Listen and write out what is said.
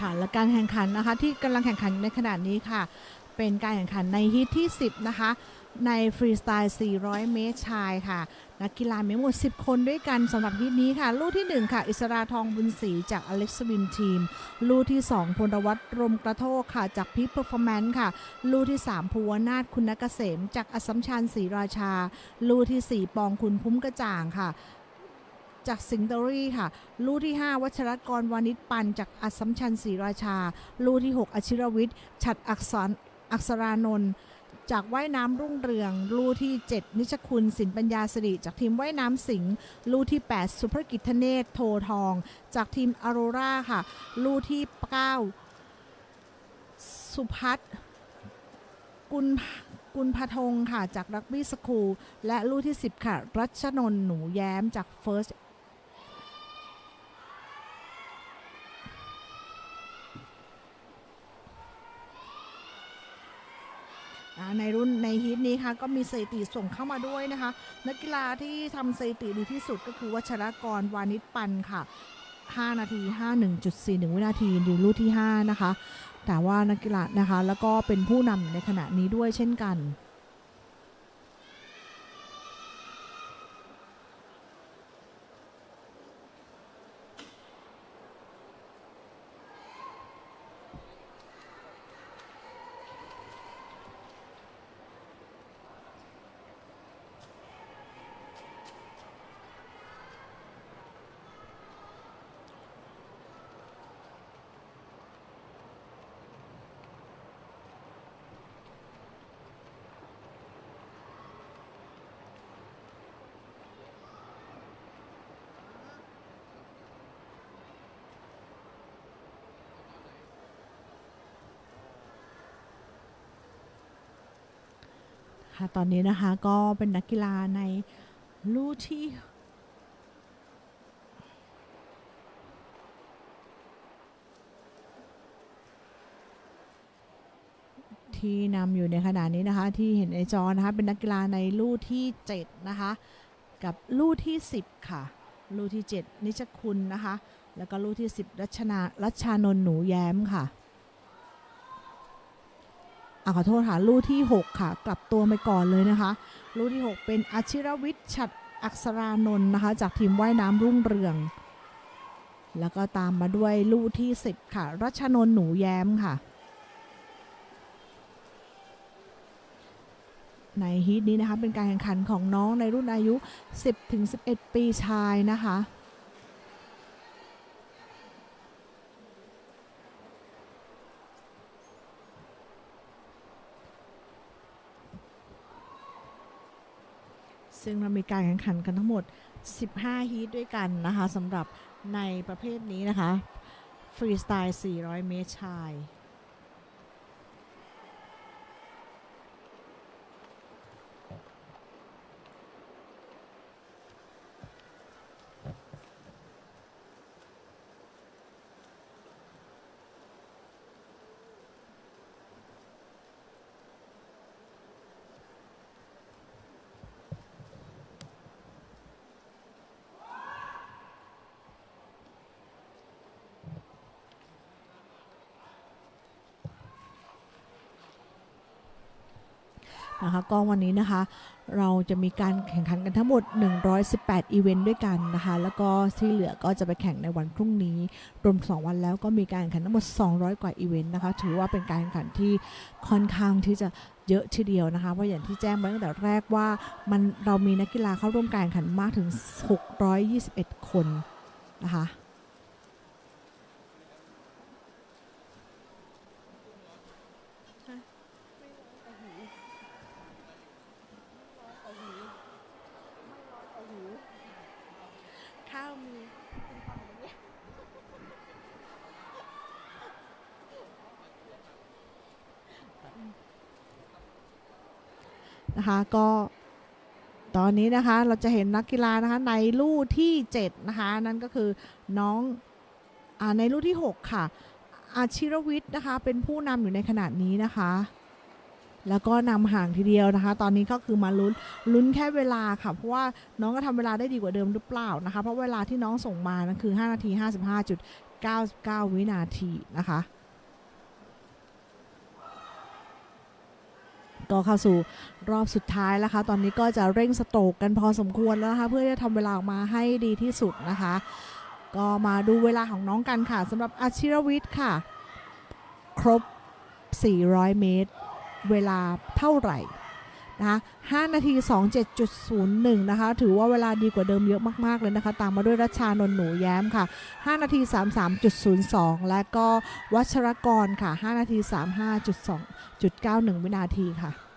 ค่ะและการแข่งขันนะคะ ที่กำลังแข่งขันในขณะนี้ค่ะ เป็นการแข่งขันในฮิตที่ 10 นะคะ ในฟรีสไตล์ 400 เมตรชายค่ะ นักกีฬามีทั้งหมด 10 คนด้วยกันสำหรับฮิตนี้ค่ะ ลูกที่ 1 ค่ะ อิสราทองบุญศรีจากอเล็กซ์วินทีม ลูกที่ 2พลวัตรมกระโทกค่ะ จากพีเพอร์ฟอร์แมนซ์ค่ะ ลูกที่ 3ภูวนาถคุณเกษม จากอสสัมชัญศรีราชา ลูกทีสี่ 4 ปองคุณพุ่มกระจ่างค่ะ จากสิงห์บุรีค่ะ ลูกที่ 5 วัชรกรวานิชปันจากอัสสัมชัญศรีราชา ลูกที่ 6 อชิรวิทย์ฉัดอักษรอักษรานนท์จากว่ายน้ำรุ่งเรือง ลูกที่ 7 นิชคุณสินปัญญาสิริจากทีมว่ายน้ำสิงห์ลูกที่ 8 สุภกิจธเนศโททอง จากทีมอโรราค่ะ ลูกที่ 9 สุพัฒกุลกุลพทงค่ะ จากรักบี้สคูลและลูกที่ 10 ค่ะ รัชนนท์หนูแย้มจาก First ในรุ่นในฮิตนี้ค่ะก็มีสถิติส่งเข้ามาด้วยนะคะ นักกีฬาที่ทำสถิติดีที่สุดก็คือวัชรกรวานิชปันค่ะ 5 นาที 51.41 วินาทีหรือลูกที่ 5 นะคะ แต่ว่านักกีฬานะคะ แล้วก็เป็นผู้นำในขณะนี้ด้วยเช่นกัน ค่ะ ตอนนี้นะคะก็เป็นนักกีฬาในลูกที่ที่นำอยู่ในขณะนี้นะคะ ที่เห็นในจอนะคะ เป็นนักกีฬาในลู่ที่ 7 นะคะ กับลู่ที่ 10 ค่ะ ลู่ที่ 7 นิชคุณนะคะ แล้วก็ลู่ที่ 10 รัชนารัชชานนท์หนูแย้มค่ะ อะขอโทษค่ะลู่ที่ 6 ค่ะ กลับตัวไปก่อนเลยนะคะ ลู่ที่ 6 เป็นอาชิรวิทย์ฉัดอักษรานนท์นะคะ จากทีมว่ายน้ำรุ่งเรือง แล้วก็ตามมาด้วยลู่ที่ 10 ค่ะ รัชนนท์หนูแย้มค่ะ ในฮีทนี้นะคะเป็นการแข่งขันของน้องในรุ่นอายุ 10-11 ปีชายนะคะ ซึ่งเรามีการแข่งขันกันทั้งหมด 15 ฮีทด้วยกันนะคะสำหรับในประเภทนี้นะคะ ฟรีสไตล์ 400 เมตรชาย นะคะก็วันนี้นะคะ เราจะมีการแข่งขันกันทั้งหมด 118 อีเวนต์ด้วยกันนะคะ แล้วก็ที่เหลือก็จะไปแข่งในวันพรุ่งนี้ รวม 2 วันแล้วก็มีการแข่งขันทั้งหมด 200 กว่าอีเวนต์นะคะ ถือว่าเป็นการแข่งขันที่ค่อนข้างที่จะเยอะทีเดียวนะคะ เพราะอย่างที่แจ้งไว้ตั้งแต่แรกว่ามันเรามีนักกีฬาเข้าร่วมการแข่งขันมากถึง 621 คนนะคะ นะคะก็ตอนนี้นะคะเราจะเห็นนักกีฬานะคะในลู่ที่7นะคะนั่นก็คือน้องอาในลู่ที่ 6 ค่ะ อาชิรวิทย์นะคะเป็นผู้นำอยู่ในขณะนี้นะคะ แล้วก็นำห่างทีเดียวนะคะ ตอนนี้ก็คือมาลุ้นลุ้นแค่เวลาค่ะ เพราะว่าน้องก็ทำเวลาได้ดีกว่าเดิมหรือเปล่านะคะ เพราะเวลาที่น้องส่งมานั้นคือ 5 นาที99 วินาทีนะคะ ก็เข้าสู่รอบสุดท้ายแล้วค่ะตอนนี้ก็จะเร่งสโตรกกันพอสมควรแล้วนะคะเพื่อจะทำเวลาออกมาให้ดีที่สุดนะคะ ก็มาดูเวลาของน้องกันค่ะสำหรับอาชิรวิทย์ค่ะ ครบ 400 เมตร เวลาเท่าไหร่ นะคะ5นาที 27.01 นะคะ ถือว่าเวลาดีกว่าเดิมเยอะมาก ๆ เลยนะคะ ตามมาด้วยรัชานนท์หนูแย้มค่ะ 5 นาที 33.02 และก็วัชรกรค่ะ 5 นาที 35.2.91 วินาทีค่ะ